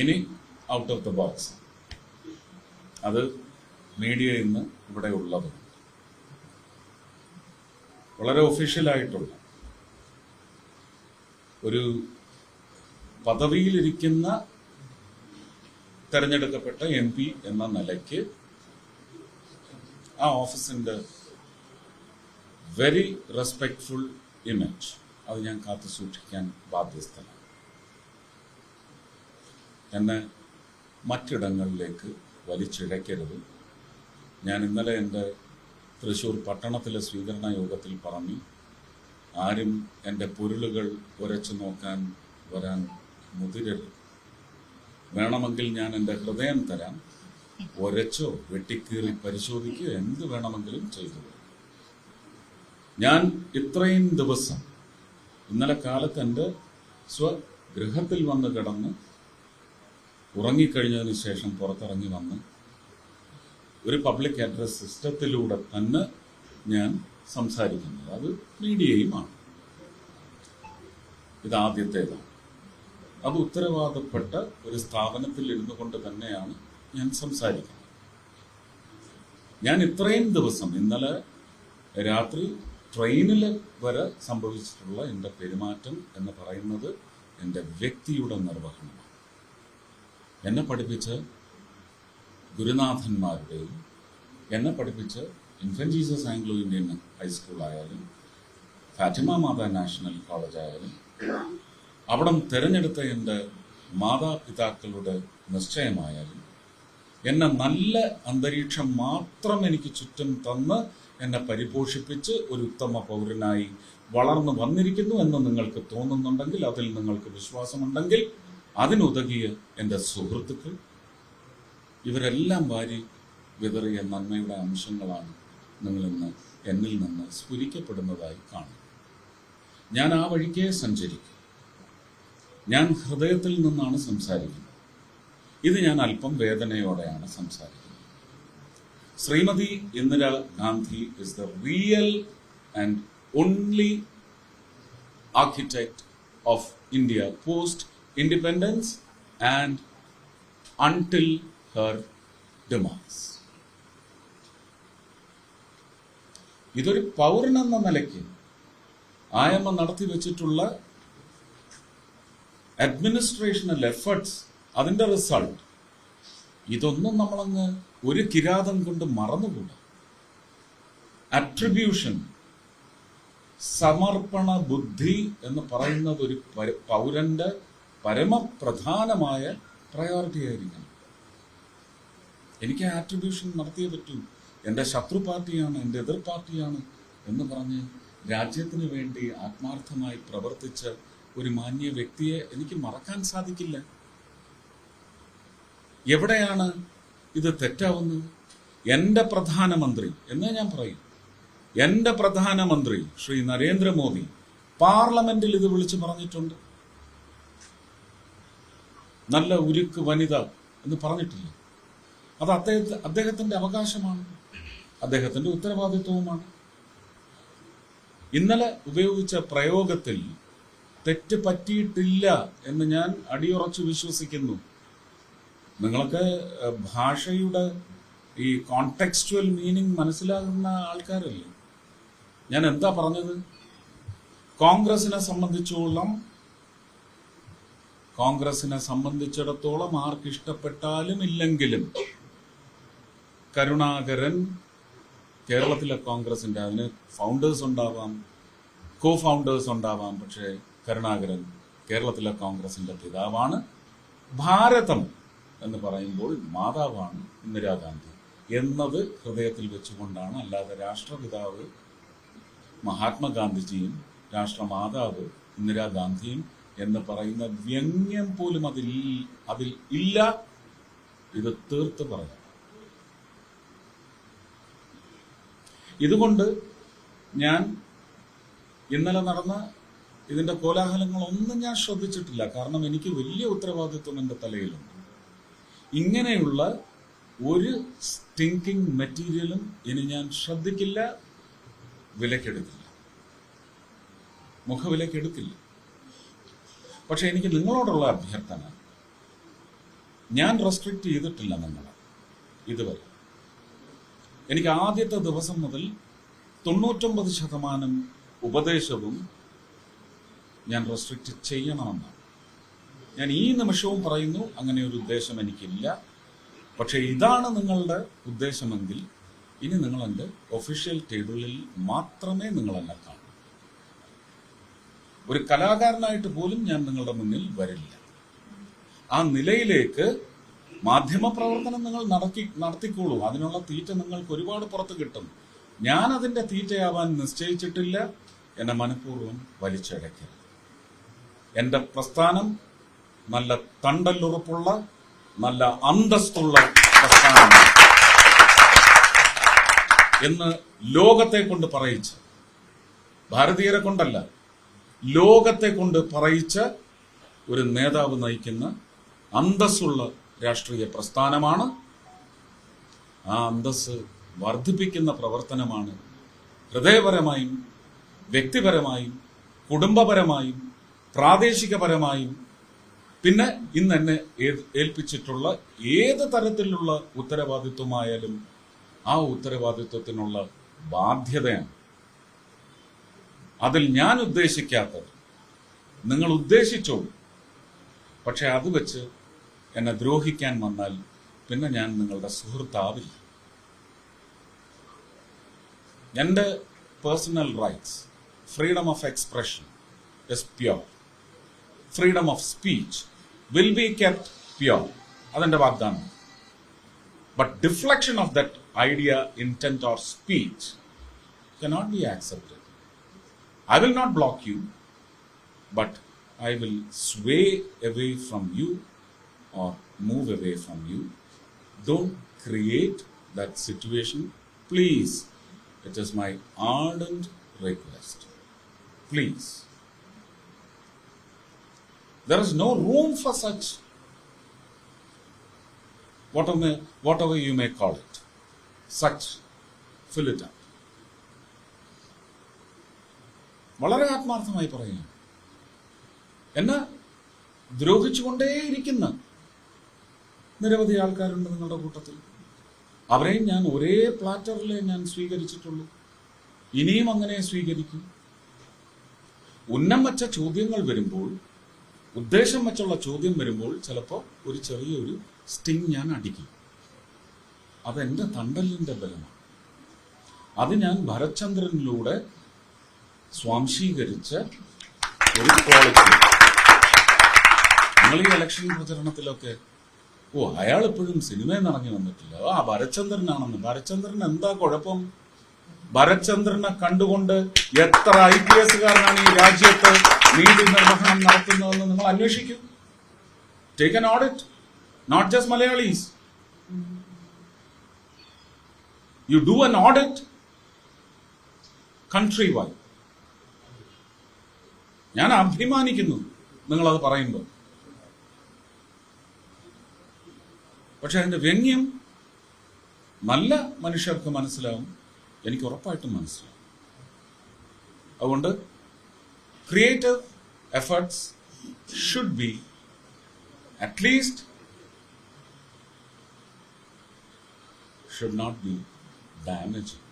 ഇനി out of the box അത് മീഡിയയിൽ നിന്ന് ഇവിടെ ഉള്ളത്. വളരെ ഒഫീഷ്യലായിട്ടുള്ള ഒരു പദവിയിലിരിക്കുന്ന തെരഞ്ഞെടുക്കപ്പെട്ട എം പി എന്ന നിലയ്ക്ക് ആ ഓഫീസിന്റെ വെരി റെസ്പെക്ട്ഫുൾ ഇമേജ് അത് ഞാൻ കാത്തു സൂക്ഷിക്കാൻ ബാധ്യസ്ഥനാണ്. എന്നെ മറ്റിടങ്ങളിലേക്ക് വലിച്ചിഴക്കരുത്. ഞാൻ ഇന്നലെ എന്റെ തൃശ്ശൂർ പട്ടണത്തിലെ സ്വീകരണ യോഗത്തിൽ പറഞ്ഞു ആരും എന്റെ പൊരുളുകൾ ഉരച്ചു നോക്കാൻ വരാൻ മുതിരരുത്. വേണമെങ്കിൽ ഞാൻ എന്റെ ഹൃദയം തരാം. ഒരച്ചോ വെട്ടിക്കീറി പരിശോധിക്കുകയോ എന്ത് വേണമെങ്കിലും ചെയ്തു. ഞാൻ ഇത്രയും ദിവസം ഇന്നലെ കാലത്ത് എന്റെ സ്വഗൃഹത്തിൽ വന്ന് കിടന്ന് ഉറങ്ങിക്കഴിഞ്ഞതിന് ശേഷം പുറത്തിറങ്ങി വന്ന് ഒരു പബ്ലിക് അഡ്രസ് സിസ്റ്റത്തിലൂടെ തന്നെ ഞാൻ സംസാരിക്കുന്നത്. അത് മീഡിയയുമാണ്. ഇത് ആദ്യത്തേതാണ്. അത് ഉത്തരവാദപ്പെട്ട ഒരു സ്ഥാപനത്തിൽ ഇരുന്നു കൊണ്ട് തന്നെയാണ് ഞാൻ സംസാരിക്കുന്നത്. ഞാൻ ഇത്രയും ദിവസം ഇന്നലെ രാത്രി ട്രെയിനിൽ വരെ സംഭവിച്ചിട്ടുള്ള എന്റെ പെരുമാറ്റം എന്ന് പറയുന്നത് എന്റെ വ്യക്തിയുടെ നിർവഹണമാണ്. എന്നെ പഠിപ്പിച്ച ഗുരുനാഥന്മാരുടെയും എന്നെ പഠിപ്പിച്ച ഇൻഫൻ ജീസസ് ആംഗ്ലോ ഇന്ത്യൻ ഹൈസ്കൂളായാലും ഫാറ്റിമ മാതാ നാഷണൽ കോളേജ് ആയാലും അവിടം തിരഞ്ഞെടുത്ത എന്റെ മാതാപിതാക്കളുടെ നിശ്ചയമായാലും എന്നെ നല്ല അന്തരീക്ഷം മാത്രം എനിക്ക് ചുറ്റും തന്ന് എന്നെ പരിപോഷിപ്പിച്ച് ഒരു ഉത്തമ പൗരനായി വളർന്നു വന്നിരിക്കുന്നു എന്ന് നിങ്ങൾക്ക് തോന്നുന്നുണ്ടെങ്കിൽ അതിൽ നിങ്ങൾക്ക് വിശ്വാസമുണ്ടെങ്കിൽ അതിനുതകിയ എന്റെ സുഹൃത്തുക്കൾ ഇവരെല്ലാം വാരി വിതറിയ നന്മയുടെ അംശങ്ങളാണ് നിങ്ങളിന്ന് എന്നിൽ നിന്ന് സ്ഫുരിക്കപ്പെടുന്നതായി കാണും ഞാൻ ആ വഴിക്കേ സഞ്ചരിക്കും. ഞാൻ ഹൃദയത്തിൽ നിന്നാണ് സംസാരിക്കുന്നത്. ഇത് ഞാൻ അല്പം വേദനയോടെയാണ് സംസാരിക്കുന്നത്. Shrimati Indira Gandhi is the real and only architect of India post independence and until her demise. ഇതൊരു പൗരൻ എന്ന നിലയ്ക്ക് ആയമ്മ നടത്തി വെച്ചിട്ടുള്ള അഡ്മിനിസ്ട്രേഷണൽ എഫേർട്സ് അതിന്റെ റിസൾട്ട് ഇതൊന്നും നമ്മളങ്ങ് ഒരു കിരാതം കൊണ്ട് മറന്നുകൂടാ അട്രിബ്യൂഷൻ സമർപ്പണ ബുദ്ധി എന്ന് പറയുന്നത് ഒരു പൗരന്റെ പരമപ്രധാനമായ പ്രയോറിറ്റി ആയിരിക്കണം. എനിക്ക് ആട്രിബ്യൂഷൻ നടത്തിയേ പറ്റൂ. എന്റെ ശത്രു പാർട്ടിയാണ് എന്റെ എതിർ പാർട്ടിയാണ് എന്ന് പറഞ്ഞ് രാജ്യത്തിന് വേണ്ടി ആത്മാർത്ഥമായി പ്രവർത്തിച്ച ഒരു മാന്യ വ്യക്തിയെ എനിക്ക് മറക്കാൻ സാധിക്കില്ല. എവിടെയാണ് ഇത് തെറ്റാവുന്നത്? എന്റെ പ്രധാനമന്ത്രി എന്ന് ഞാൻ പറയും. എന്റെ പ്രധാനമന്ത്രി ശ്രീ നരേന്ദ്രമോദി പാർലമെന്റിൽ ഇത് വിളിച്ചു പറഞ്ഞിട്ടുണ്ട്. നല്ല ഉരുക്ക് വനിത എന്ന് പറഞ്ഞിട്ടില്ല. അത് അദ്ദേഹത്തെ അദ്ദേഹത്തിന്റെ അവകാശമാണ്. അദ്ദേഹത്തിന്റെ ഉത്തരവാദിത്വവുമാണ്. ഇന്നലെ ഉപയോഗിച്ച പ്രയോഗത്തിൽ തെറ്റ് പറ്റിയിട്ടില്ല എന്ന് ഞാൻ അടിയുറച്ചു വിശ്വസിക്കുന്നു. നിങ്ങളൊക്കെ ഭാഷയുടെ ഈ കോണ്ടെക്സ്റ്റുവൽ മീനിങ് മനസ്സിലാകുന്ന ആൾക്കാരല്ലേ? ഞാൻ എന്താ പറഞ്ഞത്? കോൺഗ്രസിനെ സംബന്ധിച്ചോളം കോൺഗ്രസിനെ സംബന്ധിച്ചിടത്തോളം ആർക്കിഷ്ടപ്പെട്ടാലും ഇല്ലെങ്കിലും കരുണാകരൻ കേരളത്തിലെ കോൺഗ്രസിന്റെ അതിന് ഫൗണ്ടേഴ്സ് ഉണ്ടാവാം കോ ഫൗണ്ടേഴ്സ് ഉണ്ടാവാം പക്ഷേ കരുണാകരൻ കേരളത്തിലെ കോൺഗ്രസിന്റെ പിതാവാണ്. ഭാരതം എന്ന് പറയുമ്പോൾ മാതാവാണ് ഇന്ദിരാഗാന്ധി എന്നത് ഹൃദയത്തിൽ വെച്ചുകൊണ്ടാണ്. അല്ലാതെ രാഷ്ട്രപിതാവ് മഹാത്മാഗാന്ധിജിയും രാഷ്ട്രമാതാവ് ഇന്ദിരാഗാന്ധിയും എന്ന് പറയുന്ന വ്യംഗ്യം പോലും അതിൽ അതിൽ ഇല്ല. ഇത് തീർത്ത് പറയാം. ഇതുകൊണ്ട് ഞാൻ ഇന്നലെ നടന്ന ഇതിന്റെ കോലാഹലങ്ങളൊന്നും ഞാൻ ശ്രദ്ധിച്ചിട്ടില്ല. കാരണം എനിക്ക് വലിയ ഉത്തരവാദിത്വം എന്റെ തലയിലുണ്ട്. ഇങ്ങനെയുള്ള ഒരു സ്റ്റിങ്കിങ് മെറ്റീരിയലും ഇനി ഞാൻ ശ്രദ്ധിക്കില്ല വിലക്കെടുക്കില്ല. മുഖവിലക്കെടുക്കില്ല. പക്ഷെ എനിക്ക് നിങ്ങളോടുള്ള അഭ്യർത്ഥന. ഞാൻ റെസ്ട്രിക്റ്റ് ചെയ്തിട്ടില്ല നിങ്ങളെ ഇതുവരെ. എനിക്ക് ആദ്യത്തെ ദിവസം മുതൽ തൊണ്ണൂറ്റൊമ്പത് ശതമാനം ഉപദേശവും ഞാൻ റെസ്ട്രിക്റ്റ് ചെയ്യണമെന്നാണ്. ഞാൻ ഈ നിമിഷവും പറയുന്നു അങ്ങനെ ഒരു ഉദ്ദേശം എനിക്കില്ല. പക്ഷെ ഇതാണ് നിങ്ങളുടെ ഉദ്ദേശമെങ്കിൽ ഇനി നിങ്ങൾ എന്റെ ഒഫീഷ്യൽ ടേബിളിൽ മാത്രമേ നിങ്ങൾ എന്നെ കാണൂ. ഒരു കലാകാരനായിട്ട് പോലും ഞാൻ നിങ്ങളുടെ മുന്നിൽ വരില്ല. ആ നിലയിലേക്ക് മാധ്യമ പ്രവർത്തനം നിങ്ങൾ നടത്തി നടത്തിക്കോളൂ. അതിനുള്ള തീറ്റ നിങ്ങൾക്ക് ഒരുപാട് പുറത്ത് കിട്ടും. ഞാൻ അതിന്റെ തീറ്റയാവാൻ നിശ്ചയിച്ചിട്ടില്ല. എന്നെ മനഃപൂർവം വലിച്ചടയ്ക്കരുത് എന്റെ പ്രസ്ഥാനം നല്ല തണ്ടല്ലുറപ്പുള്ള നല്ല അന്തസ്തുള്ള പ്രസ്ഥാനം എന്ന് ലോകത്തെ കൊണ്ട് പറയിച്ച് ഭാരതീയരെ കൊണ്ടല്ല ലോകത്തെ കൊണ്ട് പറയിച്ച ഒരു നേതാവ് നയിക്കുന്ന അന്തസ്സുള്ള രാഷ്ട്രീയ പ്രസ്ഥാനമാണ്. ആ അന്തസ് വർദ്ധിപ്പിക്കുന്ന പ്രവർത്തനമാണ് ഹൃദയപരമായും വ്യക്തിപരമായും കുടുംബപരമായും പ്രാദേശികപരമായും. പിന്നെ ഇന്ന് എന്നെ ഏൽപ്പിച്ചിട്ടുള്ള ഏത് തരത്തിലുള്ള ഉത്തരവാദിത്വമായാലും ആ ഉത്തരവാദിത്വത്തിനുള്ള ബാധ്യതയാണ് അതിൽ ഞാൻ ഉദ്ദേശിക്കാത്തത്. നിങ്ങൾ ഉദ്ദേശിച്ചോ പക്ഷെ അത് വെച്ച് എന്നെ ദ്രോഹിക്കാൻ വന്നാൽ പിന്നെ ഞാൻ നിങ്ങളുടെ സുഹൃത്താവില്ല. എന്റെ personal rights freedom of expression is pure freedom of speech will be kept pure അതെന്റെ വാഗ്ദാനം. But deflection of that idea intent or speech cannot be accepted I will not block you, but I will sway away from you or move away from you. Don't create that situation. Please, it is my ardent request. Please. There is no room for such, whatever, whatever you may call it, such fill it up. വളരെ ആത്മാർത്ഥമായി പറയുന്നു. എന്നെ ദ്രോഹിച്ചുകൊണ്ടേയിരിക്കുന്ന നിരവധി ആൾക്കാരുണ്ട് നിങ്ങളുടെ കൂട്ടത്തിൽ. അവരെയും ഞാൻ ഒരേ പ്ലാറ്ററിലേ ഞാൻ സ്വീകരിച്ചിട്ടുള്ളൂ. ഇനിയും അങ്ങനെ സ്വീകരിക്കും. ഉന്നം വച്ച ചോദ്യങ്ങൾ വരുമ്പോൾ ഉദ്ദേശം വച്ചുള്ള ചോദ്യം വരുമ്പോൾ ചിലപ്പോൾ ഒരു ചെറിയൊരു സ്റ്റിങ് ഞാൻ അടിക്കും. അതെന്റെ തണ്ടലിന്റെ ബലമാണ്. അത് ഞാൻ ഭരത്ചന്ദ്രനിലൂടെ സ്വാംശീകരിച്ച ഒരു ക്വാളിറ്റി നിങ്ങൾ ഈ ഇലക്ഷൻ പ്രചരണത്തിലൊക്കെ ഓ അയാൾ ഇപ്പോഴും സിനിമയിൽ ഇറങ്ങി വന്നിട്ടില്ല. ആ ഭരചന്ദ്രനാണെന്ന് ഭരചന്ദ്രൻ എന്താ കുഴപ്പം? ഭരചന്ദ്രനെ കണ്ടുകൊണ്ട് എത്ര ഐ പി എസുകാരനാണ് ഈ രാജ്യത്ത് നീതി നിർവഹണം നടത്തുന്നതെന്ന് നിങ്ങൾ അന്വേഷിക്കും. Take an audit not just Malayalees do an audit country wide ഞാൻ അഭിമാനിക്കുന്നു നിങ്ങളത് പറയുമ്പോൾ. പക്ഷെ അതിന്റെ വ്യംഗ്യം നല്ല മനുഷ്യർക്ക് മനസ്സിലാവും എനിക്ക് ഉറപ്പായിട്ടും മനസ്സിലാവും. അതുകൊണ്ട് creative efforts should be at least should not be damaging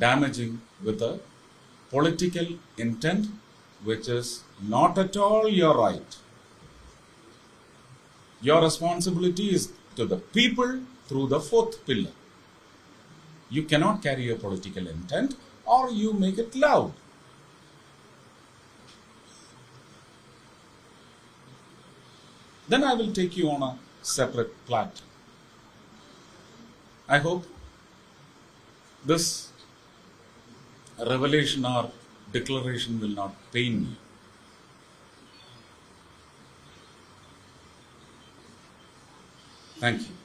damaging with a political intent which is not at all your right. Your responsibility is to the people through the fourth pillar. You cannot carry a political intent or you make it loud. Then I will take you on a separate platform. I hope this revelation or declaration will not pain you. Thank you.